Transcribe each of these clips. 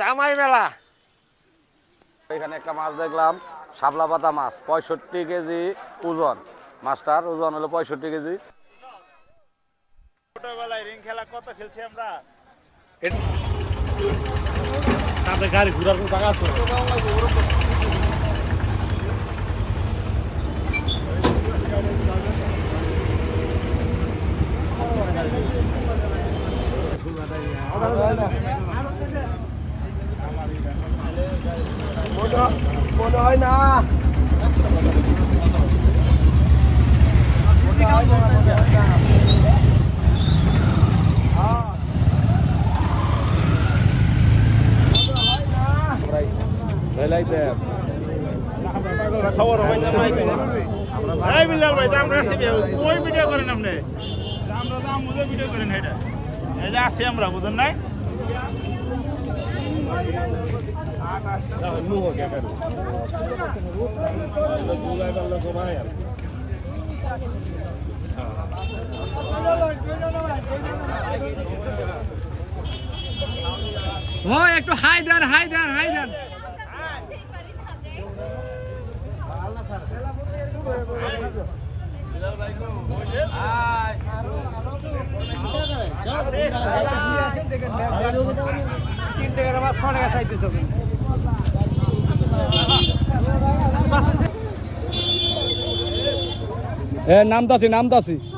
জামাই মেলা। এখানে একটা মাছ দেখলাম শাপলা পাতা মাছ পঁয়ষট্টি কেজি ওজন। মাছটার ওজন হলো পঁয়ষট্টি কেজি। ছোটবেলায় রিং খেলা কত খেলছি আমরা? তাদের গাড়ি ঘুরার কোনো জায়গা আছে? খবর হয় না নাই এই বিলাল ভাই আমরা আসি কই ভিডিও করেন এই যে আসি আমরা বুঝেন নাই ও একটু হাই দেন হাই দেন হাই দেন নামতাছি নামতাছি হ্যাঁ নামতাছি। এই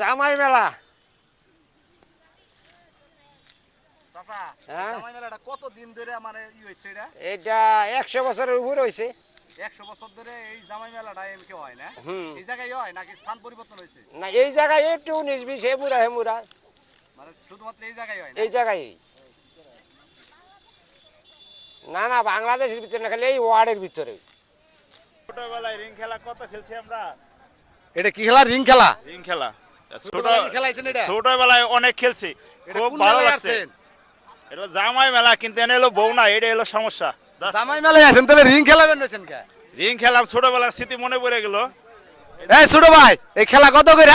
জামাই মেলা। হ্যাঁ? কত দিন ধরে মানে ই হয়েছে এটা? এটা একশো বছরের উপর হয়েছে একশো বছর ধরে এই জামাই মেলাটা এমকে হয় না? এই জায়গায় হয় নাকি স্থান পরিবর্তন হয়েছে না এই জায়গায় একটু উনিশ বিশ হেমুরা হেমুরা মানে শুধুমাত্র এই জায়গায় হয় এই জায়গায়। না না বাংলাদেশের ভিতরে না খালি এই ওয়ার্ডের ভিতরে। ছোটবেলায় রিং খেলা কত খেলছি আমরা? এটা কি খেলা? রিং খেলা? রিং খেলা। ছোটবেলায় অনেক খেলছি। খুব ভালো লাগছে। এটা জামাই মেলা কিন্তু এনে এলো বউ না এটা এলো সমস্যা। জামাই মেলায় আছেন তাহলে রিং খেলাবেন রয়েছেন রিং খেলা ছোটবেলার স্মৃতি মনে পড়ে গেল। এই ছোট ভাই এই খেলা কত করে?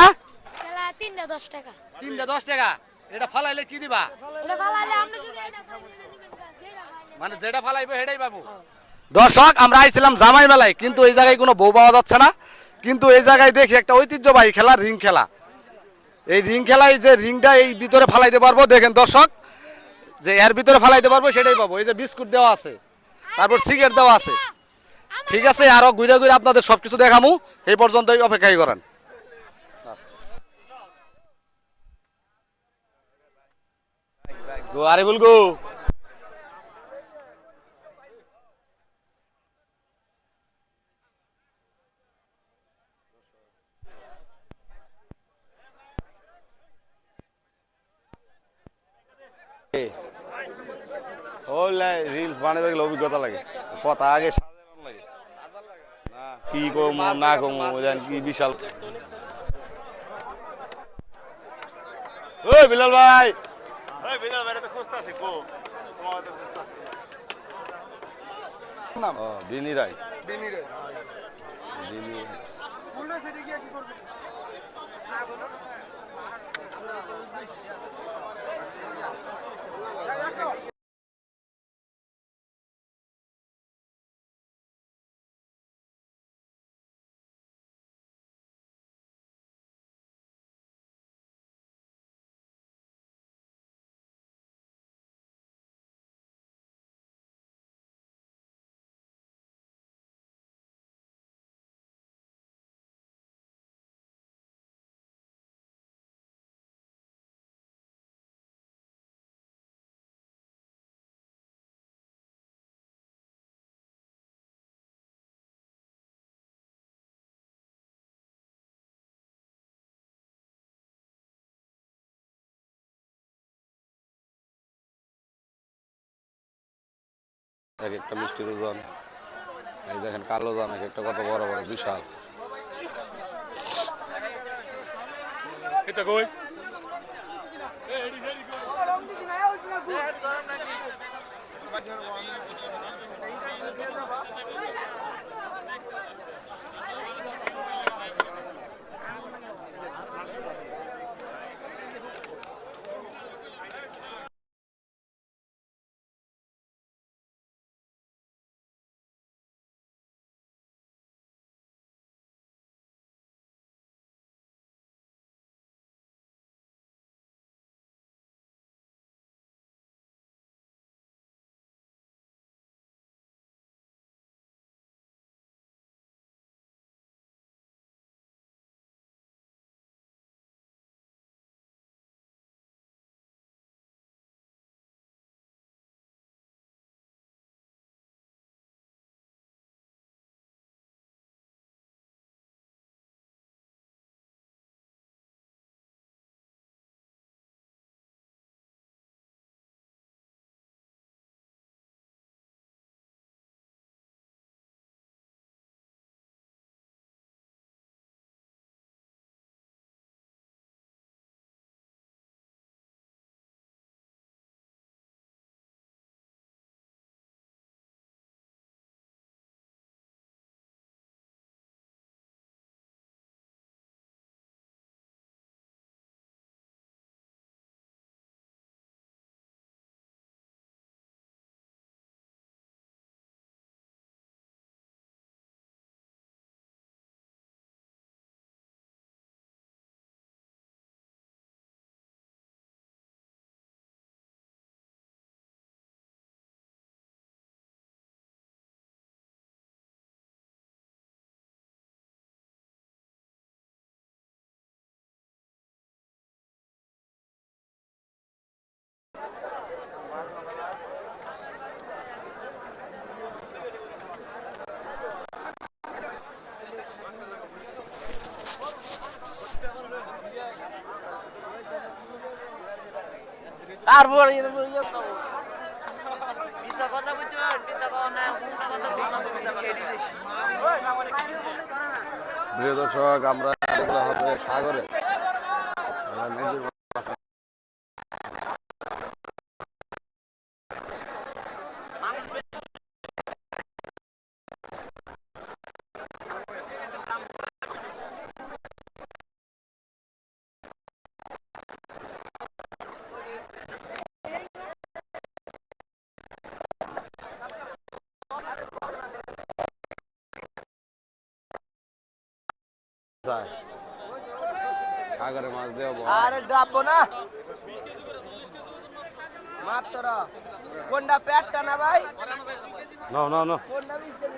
খেলা তিনটা দশ টাকা। তিনটা দশ টাকা? এটা ফালাইলে কি দিবা? মানে যেটা ফালাইবে সেটাই পাবো। দর্শক আমরা আইছিলাম জামাই মেলায় কিন্তু এই জায়গায় কোনো বউ পাওয়া যাচ্ছে না। কিন্তু এই জায়গায় দেখি একটা ঐতিহ্যবাহী খেলা রিং খেলা। এই রিং খেলায় যে রিংটা এই ভিতরে ফালাইতে পারব, দেখেন দর্শক, যে এর ভিতরে ফালাইতে পারব সেটাই পাবো। এই যে বিস্কুট দেওয়া আছে, তারপর সিগারেট দেওয়া আছে। ঠিক আছে, আরও ঘুরে ঘুরে আপনাদের সবকিছু দেখামু। এই পর্যন্তই অপেক্ষাই করেন। গো আরে বলগো রিলস বানাতে গেলে অভিজ্ঞতা লাগে। কথা আগে লাগে। না কি কমু না কমু জান কি বিশাল। ওই বিলাল ভাই। ওই বিড়াল বাইরে তো খুঁজতে আছি কো? তোমার তো খুঁজতে আছি ও বিনি রায়। বিনি রায়। এক একটা মিষ্টির ওজন এই দেখেন কালো জান এক একটা কত বড় বড় বিশাল এটা কই গরম পিসা না প্রিয় দর্শক আমরা হবে সাগরে। সাগরে মাছ দেব। আরে ডাববো না। মাত্র। কোনটা প্যাটটা না ভাই? না না না কোনটা বিস্তারি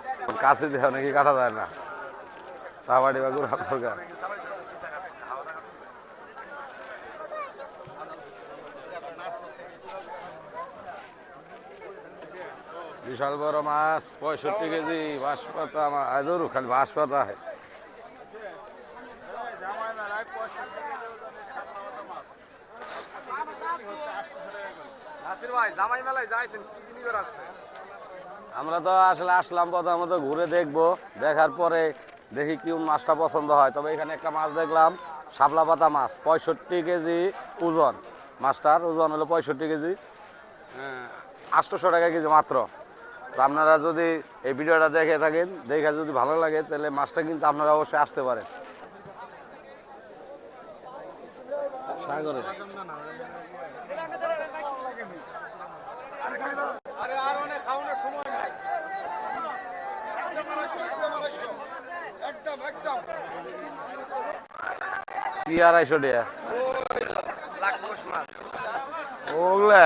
কাছে দেওয়া নাকি কাটা যায় না। সাবাড়ি বা গুড়া দরকার। বিশাল বড় মাছ, পঁয়ষট্টি কেজি বাঁশ পাতা ধরু, খালি বাঁশ পাতা হয় জামাই মেলায় যাইছেন, কি আমরা তো আসলে আসলাম প্রথমত ঘুরে দেখব। দেখার পরে দেখি কি মাছটা পছন্দ হয়। তবে এখানে একটা মাছ দেখলাম শাপলা পাতা মাছ পঁয়ষট্টি কেজি ওজন। মাছটার ওজন হলো পঁয়ষট্টি কেজি। আটশোশো টাকা কেজি মাত্র। তো আপনারা যদি এই ভিডিওটা দেখে থাকেন দেখে যদি ভালো লাগে তাহলে মাছটা কিন্তু আপনারা অবশ্যই আসতে পারেন। সাগরে। একদম একদম কি আড়াইশো টাকা? ওগুলা।